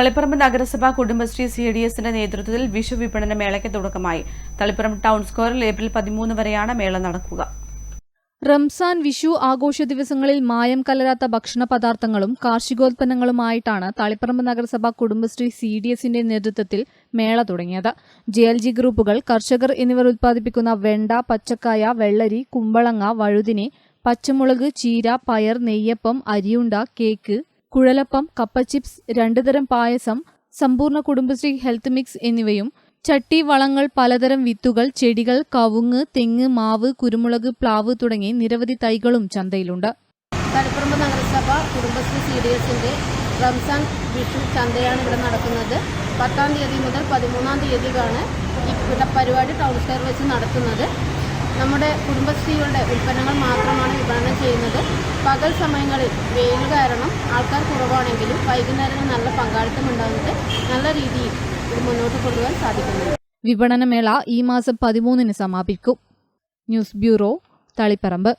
തളിപ്പറമ്പ് നഗരസഭ Kudumbashree C D എസിന്റെ നേതൃത്വത്തിൽ വിഷു വിപണന മേളയ്ക്ക് തുടക്കമായി. തളിപ്പറമ്പ് ടൗൺ സ്ക്വയറിൽ ഏപ്രിൽ പതിമൂന്ന് വരെയാണ് മേള നടക്കുക. റംസാൻ വിഷു ആഘോഷ ദിവസങ്ങളിൽ മായം കലരാത്ത ഭക്ഷണ പദാർത്ഥങ്ങളും കാർഷികോൽപ്പന്നങ്ങളുമായിട്ടാണ് തളിപ്പറമ്പ് നഗരസഭ കുടുംബശ്രീ സി ഡി എസിന്റെ നേതൃത്വത്തിൽ മേള തുടങ്ങിയത്. ജെ എൽ ജി ഗ്രൂപ്പുകൾ കർഷകർ എന്നിവർ ഉത്പാദിപ്പിക്കുന്ന വെണ്ട പച്ചക്കായ വെള്ളരി കുമ്പളങ്ങ വഴുതിനെ പച്ചമുളക് ചീര പയർ നെയ്യപ്പം അരിയുണ്ട കേക്ക് കുഴലപ്പം കപ്പ ചിപ്സ് രണ്ടുതരം പായസം സമ്പൂർണ കുടുംബശ്രീ ഹെൽത്ത് മിക്സ് എന്നിവയും ചട്ടി വളങ്ങൾ പലതരം വിത്തുകൾ ചെടികൾ കവുങ്ങ് തെങ്ങ് മാവ് കുരുമുളക് പ്ലാവ് തുടങ്ങി നിരവധി തൈകളും ചന്തയിലുണ്ട്. തളിപ്പറമ്പ് നഗരസഭ കുടുംബശ്രീ സി ഡി എസിന്റെ റംസാൻ വിഷു ചന്തയാണ് ഇവിടെ നടക്കുന്നത്. പത്താം തീയതി മുതൽ പതിമൂന്നാം തീയതിക്കാണ് ഈ പരിപാടി ടൗൺ സ്ക്വയർ വെച്ച് നടത്തുന്നത്. നമ്മുടെ കുടുംബശ്രീകളുടെ ഉൽപ്പന്നങ്ങൾ മാത്രമാണ് വിപണനം ചെയ്യുന്നത്. പകൽ സമയങ്ങളിൽ വെയിൽ കാരണം ആൾക്കാർ കുറവാണെങ്കിലും വൈകുന്നേരങ്ങൾ നല്ല പങ്കാളിത്തം ഉണ്ടാകുന്നത് നല്ല രീതിയിൽ ഇത് മുന്നോട്ട് കൊണ്ടുപോകാൻ സാധിക്കുന്നുണ്ട് വിപണനമേള ഈ മാസം പതിമൂന്നിന് സമാപിക്കും. News bureau Taliparamba.